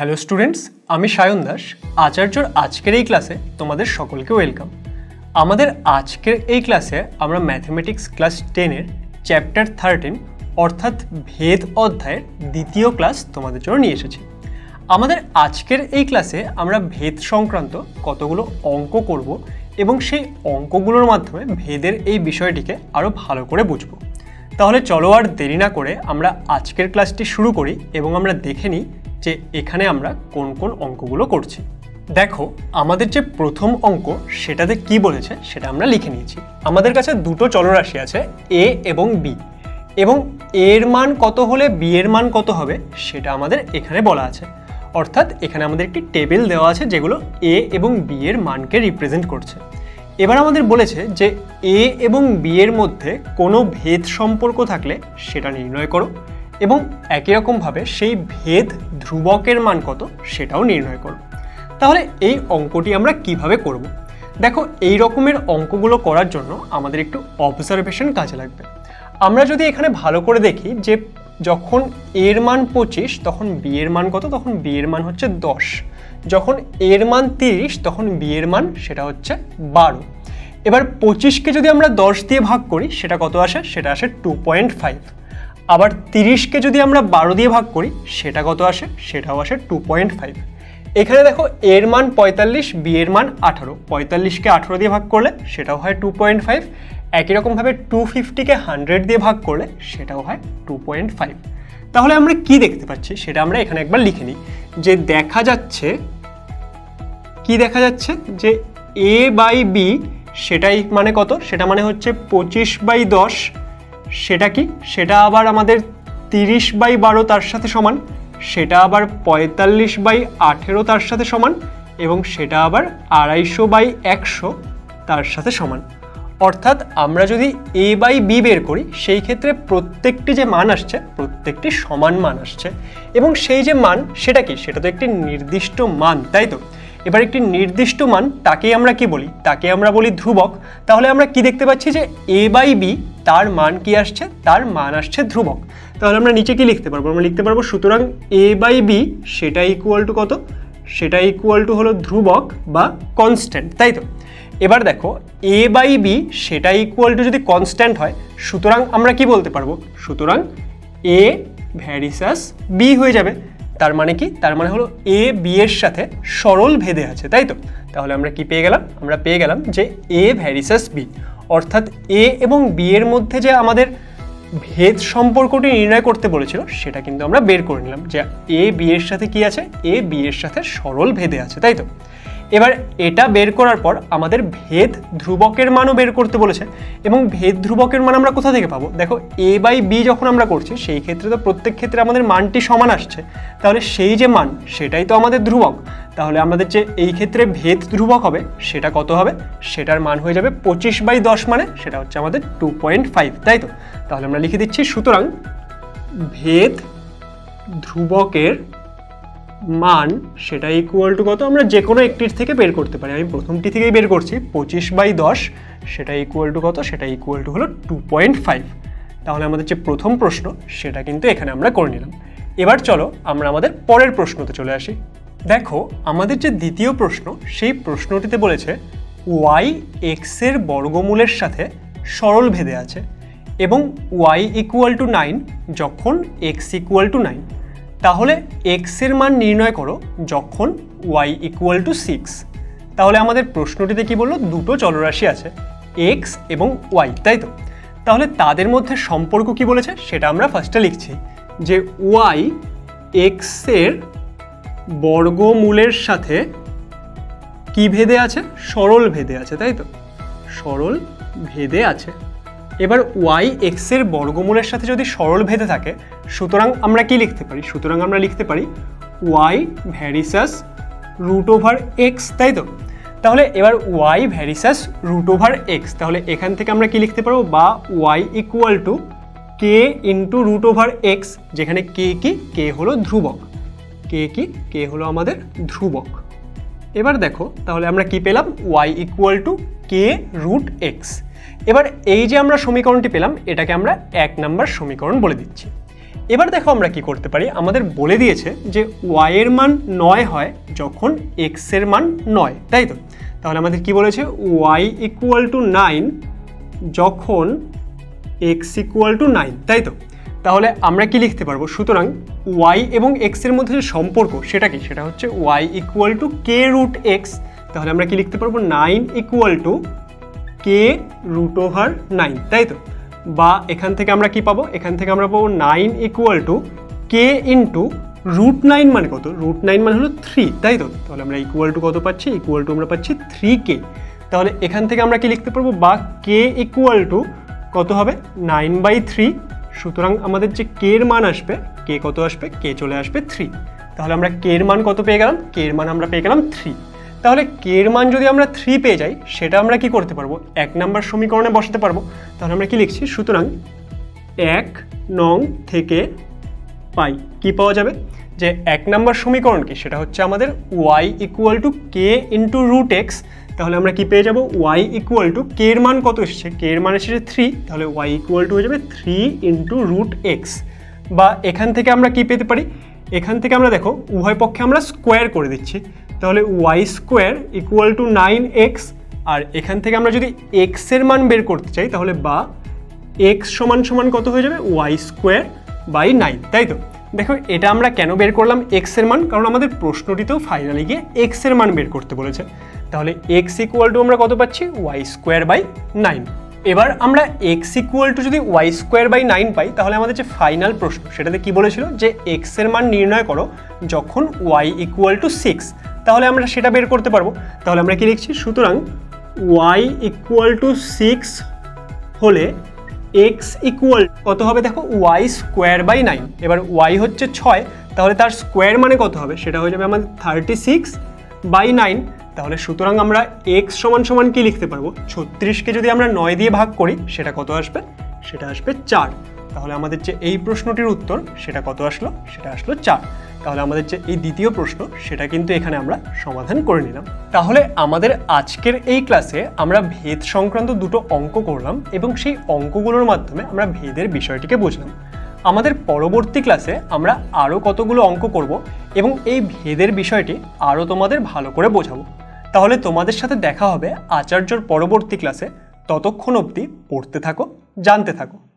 Hello students, আমি সায়ন দাস। আচার্যর আজকের এই ক্লাসে তোমাদের সকলকে ওয়েলকাম। আমাদের আজকের এই ক্লাসে আমরা ম্যাথমেটিক্স ক্লাস টেনের চ্যাপ্টার থার্টিন, অর্থাৎ ভেদ অধ্যায়ের দ্বিতীয় ক্লাস তোমাদের জন্য নিয়ে এসেছি। আমাদের আজকের এই ক্লাসে আমরা ভেদ সংক্রান্ত কতগুলো অঙ্ক করব এবং সেই অঙ্কগুলোর মাধ্যমে ভেদের এই বিষয়টিকে আরও ভালো করে বুঝব। তাহলে চলো আর দেরি না করে আমরা আজকের ক্লাসটি শুরু করি এবং আমরা দেখে নিই যে এখানে আমরা কোন কোন অঙ্কগুলো করছি। দেখো, আমাদের যে প্রথম অঙ্ক সেটাতে কি বলেছে সেটা আমরা লিখে নিয়েছি। আমাদের কাছে দুটো চলরাশি আছে এ এবং বি এবং এর মান কত হলে বি এর মান কত হবে সেটা আমাদের এখানে বলা আছে। অর্থাৎ এখানে আমাদের একটি টেবিল দেওয়া আছে যেগুলো এ এবং বি এর মানকে রিপ্রেজেন্ট করছে। এবার আমাদের বলেছে যে এ এবং বি এর মধ্যে কোনো ভেদ সম্পর্ক থাকলে সেটা নির্ণয় করো। এবং একই রকমভাবে সেই ভেদ ধ্রুবকের মান কত সেটাও নির্ণয় করো তাহলে এই অঙ্কটি আমরা কীভাবে করব? দেখো, এই রকমের অঙ্কগুলো করার জন্য আমাদের একটু অবজারভেশন কাজে লাগবে। আমরা যদি এখানে ভালো করে দেখি যে যখন এর মান পঁচিশ, তখন বি এর মান কত? তখন বি এর মান হচ্ছে দশ। যখন এর মান তিরিশ, তখন বি এর মান সেটা হচ্ছে বারো। এবার পঁচিশকে যদি আমরা দশ দিয়ে ভাগ করি, সেটা কত আসে? সেটা আসে টু পয়েন্ট ফাইভ আবার তিরিশকে যদি আমরা বারো দিয়ে ভাগ করি, সেটা কত আসে? সেটাও আসে টু পয়েন্ট ফাইভ এখানে দেখো, এর মান পঁয়তাল্লিশ বি এর মান আঠারো। পঁয়তাল্লিশকে আঠারো দিয়ে ভাগ করলে, সেটাও হয় টু পয়েন্ট ফাইভ একই রকমভাবে টু ফিফটিকে হান্ড্রেড দিয়ে ভাগ করলে, সেটাও হয় টু পয়েন্ট ফাইভ তাহলে আমরা কি দেখতে পাচ্ছি? সেটা আমরা এখানে একবার লিখে নিই। যে দেখা যাচ্ছে, কি দেখা যাচ্ছে? যে এ বাই বি সেটাই মানে কত? সেটা মানে হচ্ছে পঁচিশ বাই দশ সেটা কি? সেটা আবার আমাদের তিরিশ বাই বারো তার সাথে সমান, সেটা আবার পঁয়তাল্লিশ বাই আঠেরো তার সাথে সমান, এবং সেটা আবার আড়াইশো বাই একশো তার সাথে সমান। অর্থাৎ আমরা যদি এ বাই বি বের করি, সেই ক্ষেত্রে প্রত্যেকটি যে মান আসছে, প্রত্যেকটি সমান মান আসছে। এবং সেই যে মান, সেটা কি? সেটা তো একটি নির্দিষ্ট মান, তাই তো? এবার একটি নির্দিষ্ট মান তাকে আমরা কি বলি? তাকে আমরা বলি ধ্রুবক। তাহলে আমরা কি দেখতে পাচ্ছি যে এ বাই বি তার মান কি আসছে? তার মান আসছে ধ্রুবক। তাহলে আমরা নিচে কি লিখতে পারব? আমরা লিখতে পারব সুতরাং এ বাই বি সেটা ইকুয়াল টু কত? সেটা ইকুয়াল টু হলো ধ্রুবক বা কনস্ট্যান্ট তাই তো? এবার দেখো এ বাই বি সেটা ইকুয়াল টু যদি কনস্ট্যান্ট হয়, সুতরাং আমরা কি বলতে পারব? সুতরাং এ ভ্যারিসাস বি হয়ে যাবে। তার মানে কি? তার মানে হলো এ বি এর সাথে সরল ভেদে আছে, তাই তো? তাহলে আমরা কি পেয়ে গেলাম? আমরা পেয়ে গেলাম যে এ ভ্যারিসাস বি অর্থাৎ এ এবং বি এর মধ্যে যে আমাদের ভেদ সম্পর্কটি নির্ণয় করতে বলেছিল, সেটা কিন্তু আমরা বের করে নিলাম যে এ বি এর সাথে কি আছে? এ বি এর সাথে সরল ভেদে আছে, তাই তো? এবার এটা বের করার পর আমাদের ভেদ ধ্রুবকের মানও বের করতে বলেছে এবং ভেদ ধ্রুবকের মান আমরা কোথা থেকে পাবো? দেখো এ বাই বি যখন আমরা করছি, সেই ক্ষেত্রে তো প্রত্যেক ক্ষেত্রে আমাদের মানটি সমান আসছে। তাহলে সেই যে মান, সেটাই তো আমাদের ধ্রুবক। তাহলে আমাদের যে এই ক্ষেত্রে ভেদ ধ্রুবক হবে, সেটা কত হবে? সেটার মান হয়ে যাবে পঁচিশ বাই দশ মানে সেটা হচ্ছে আমাদের টু পয়েন্ট ফাইভ তাই তো? তাহলে আমরা লিখে দিচ্ছি, সুতরাং ভেদ ধ্রুবকের মান সেটা ইকুয়াল টু কত? আমরা যে কোনো একটির থেকে বের করতে পারি। আমি প্রথমটি থেকেই বের করছি, পঁচিশ বাই দশ, সেটা ইকুয়াল টু কত? সেটা ইকুয়াল টু হলো টু পয়েন্ট ফাইভ তাহলে আমাদের যে প্রথম প্রশ্ন, সেটা কিন্তু এখানে আমরা করে নিলাম। এবার চলো আমরা আমাদের পরের প্রশ্নতে চলে আসি। দেখো, আমাদের যে দ্বিতীয় প্রশ্ন, সেই প্রশ্নটিতে বলেছে ওয়াই এক্সের বর্গমূলের সাথে সরল ভেদে আছে এবং ওয়াই ইকুয়াল টু নাইন যখন এক্স ইকুয়াল টু নাইন তাহলে এক্সের মান নির্ণয় করো যখন ওয়াই ইকুয়াল টু সিক্স তাহলে আমাদের প্রশ্নটিতে কি বলল? দুটো চলরাশি আছে এক্স এবং ওয়াই তাই তো? তাহলে তাদের মধ্যে সম্পর্ক কি বলেছে? সেটা আমরা ফার্স্টে লিখছি যে ওয়াই এক্সের বর্গমূলের সাথে কি ভেদে আছে? সরল ভেদে আছে, তাই তো? সরল ভেদে আছে। এবার ওয়াই এক্সের বর্গমূলের সাথে যদি সরল ভেদে থাকে, সুতরাং আমরা কি লিখতে পারি? সুতরাং আমরা লিখতে পারি Y varies as root over X তাই তো? তাহলে এবার Y varies as root over X তাহলে এখান থেকে আমরা কি লিখতে পারব? বা Y equal to K into root over X যেখানে কে কি? কে হলো ধ্রুবক। কে কি? কে হলো আমাদের ধ্রুবক। এবার দেখো, তাহলে আমরা কি পেলাম? Y equal to K root X এবার এই যে আমরা সমীকরণটি পেলাম, এটাকে আমরা এক নাম্বার সমীকরণ বলে দিচ্ছি। এবার দেখো আমরা কি করতে পারি, আমাদের বলে দিয়েছে যে ওয়াই এর মান নয় হয় যখন এক্সের মান নয়, তাই তো? তাহলে আমাদের কি বলেছে ওয়াই ইকুয়াল টু নাইন যখন এক্স ইকুয়াল টু নাইন তাই তো? তাহলে আমরা কি লিখতে পারব? সুতরাং ওয়াই এবং এক্সের মধ্যে যে সম্পর্ক সেটা কি? সেটা হচ্ছে Y equal to K root X তাহলে আমরা কি লিখতে পারব? Nine equal to K root over nine তাই তো? বা এখান থেকে আমরা কি পাবো? এখান থেকে আমরা পাবো nine equal to K into root nine মানে কত? রুট নাইন মানে হলো থ্রি তাই তো? তাহলে আমরা ইকুয়াল টু কত পাচ্ছি? ইকুয়াল টু আমরা পাচ্ছি থ্রি কে তাহলে এখান থেকে আমরা কি লিখতে পারব? বা কে ইকুয়াল টু কত হবে? নাইন বাই থ্রি সুতরাং আমাদের যে কে এর মান আসবে কে কত আসবে? কে চলে আসবে থ্রি তাহলে আমরা কে এর মান কত পেয়ে গেলাম? কে এর মান আমরা পেয়ে গেলাম থ্রি তাহলে কে এর মান যদি আমরা থ্রি পেয়ে যাই, সেটা আমরা কি করতে পারব? এক নাম্বার সমীকরণে বসাতে পারব। তাহলে আমরা কি লিখছি? সুতরাং এক নং থেকে পাই। কি পাওয়া যাবে? যে এক নাম্বার সমীকরণ কি? সেটা হচ্ছে আমাদের Y equal to K into root X তাহলে আমরা কি পেয়ে যাব? ওয়াই ইকুয়াল টু কে এর মান কত এসেছে? কে এর মান এসেছে থ্রি তাহলে ওয়াই ইকুয়াল টু হয়ে যাবে থ্রি ইন্টু রুট এক্স বা এখান থেকে আমরা কি পেতে পারি? এখান থেকে আমরা দেখো, উভয় পক্ষে আমরা স্কোয়ার করে দিচ্ছি। তাহলে Y square equal to nine X আর এখান থেকে আমরা যদি এক্সের মান বের করতে চাই, তাহলে বা এক্স সমান সমান কত হয়ে যাবে? ওয়াই স্কোয়ার বাই নাইন তাই তো? দেখো, এটা আমরা কেন বের করলাম এক্সের মান? কারণ আমাদের প্রশ্নটিতেও ফাইনালি গিয়ে এক্সের মান বের করতে বলেছে। তাহলে এক্স ইকুয়াল টু আমরা কত পাচ্ছি? ওয়াই স্কোয়ার বাই নাইন এবার আমরা এক্স ইকুয়াল টু যদি ওয়াই স্কোয়ার বাই নাইন পাই, তাহলে আমাদের যে ফাইনাল প্রশ্ন, সেটাতে কি বলেছিল? যে এক্সের মান নির্ণয় করো যখন ওয়াই ইকুয়াল টু সিক্স তাহলে আমরা সেটা বের করতে পারব। তাহলে আমরা কি লিখছি? সুতরাং ওয়াই ইকুয়াল টু সিক্স হলে এক্স ইকুয়াল কত হবে দেখো? ওয়াই স্কোয়ার বাই নাইন এবার ওয়াই হচ্ছে ছয়, তাহলে তার স্কোয়ার মানে কত হবে? সেটা হয়ে যাবে আমাদের থার্টি সিক্স বাই নাইন তাহলে সুতরাং আমরা এক্স সমান সমান কি লিখতে পারব? ছত্রিশকে যদি আমরা নয় দিয়ে ভাগ করি, সেটা কত আসবে? সেটা আসবে চার। তাহলে আমাদের যে এই প্রশ্নটির উত্তর, সেটা কত আসলো? সেটা আসলো চার। তাহলে আমাদের যে এই দ্বিতীয় প্রশ্ন, সেটা কিন্তু এখানে আমরা সমাধান করে নিলাম। তাহলে আমাদের আজকের এই ক্লাসে আমরা ভেদ সংক্রান্ত দুটো অঙ্ক করলাম এবং সেই অঙ্কগুলোর মাধ্যমে আমরা ভেদের বিষয়টিকে বুঝলাম। আমাদের পরবর্তী ক্লাসে আমরা আরও কতগুলো অঙ্ক করব এবং এই ভেদের বিষয়টি আরও তোমাদের ভালো করে বোঝাবো। তাহলে তোমাদের সাথে দেখা হবে আচার্যর পরবর্তী ক্লাসে। ততক্ষণ অবধি পড়তে থাকো জানতে থাকো।